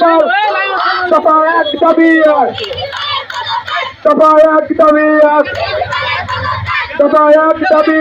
সরকার দফা এক দাবি দফা এক দাবি দফা এক দাবি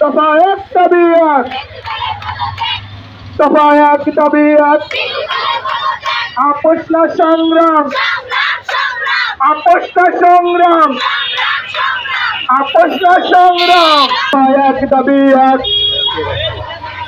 দফা এক দাবি দফা এক দাবি এক আপোষ না সংগ্রাম আপোষ না সংগ্রাম আপোষ সংগ্রাম এক দাবি এক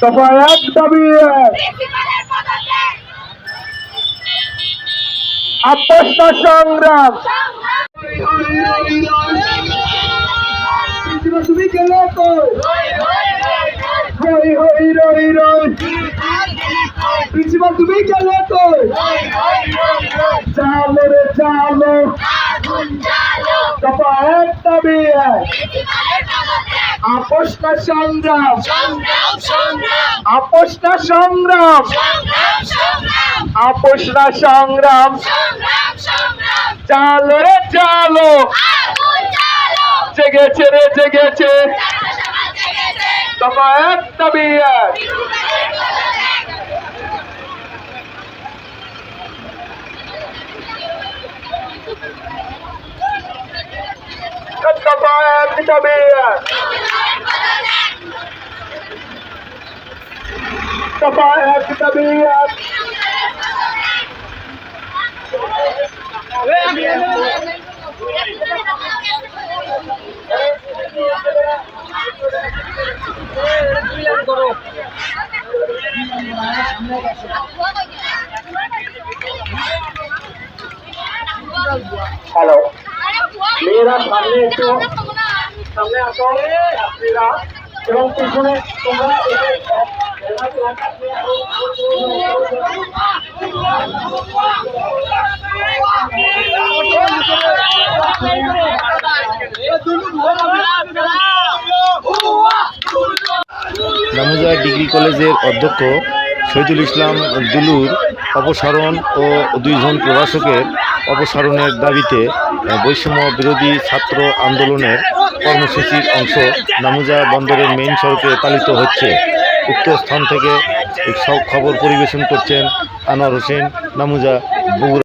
দফা এক দাবি। না সংগ্রাম। তুমি গেলে তো হই হই রই রই। প্রিন্সিপাল তুমি গেলে তো চালো রে চালো। দফা এক দাবি। এক আপোষ না সংগ্রাম। আপোষটা সংগ্রাম। আপোষটা সংগ্রাম। চালো রে চালো। জেগেছে রে জেগেছে। দফা এক দাবি এক দফা এক দফা এক হ্যালো। মেয়েরা সামনে একটু সামনে আসো। এবং পিছনে তোমরা নামুজা ডিগ্রি কলেজের অধ্যক্ষ শহীদুল ইসলাম দুলুর অপসারণ ও দুইজন প্রভাষকের অপসারণের দাবিতে বৈষম্য বিরোধী ছাত্র আন্দোলনের কর্মসূচির অংশ নামুজা বন্দরের মেইন সড়কে পালিত হচ্ছে। উক্ত স্থান থেকে সব খবর পরিবেশন করছেন আনোয়ার হোসেন, নামুজা বগুড়া।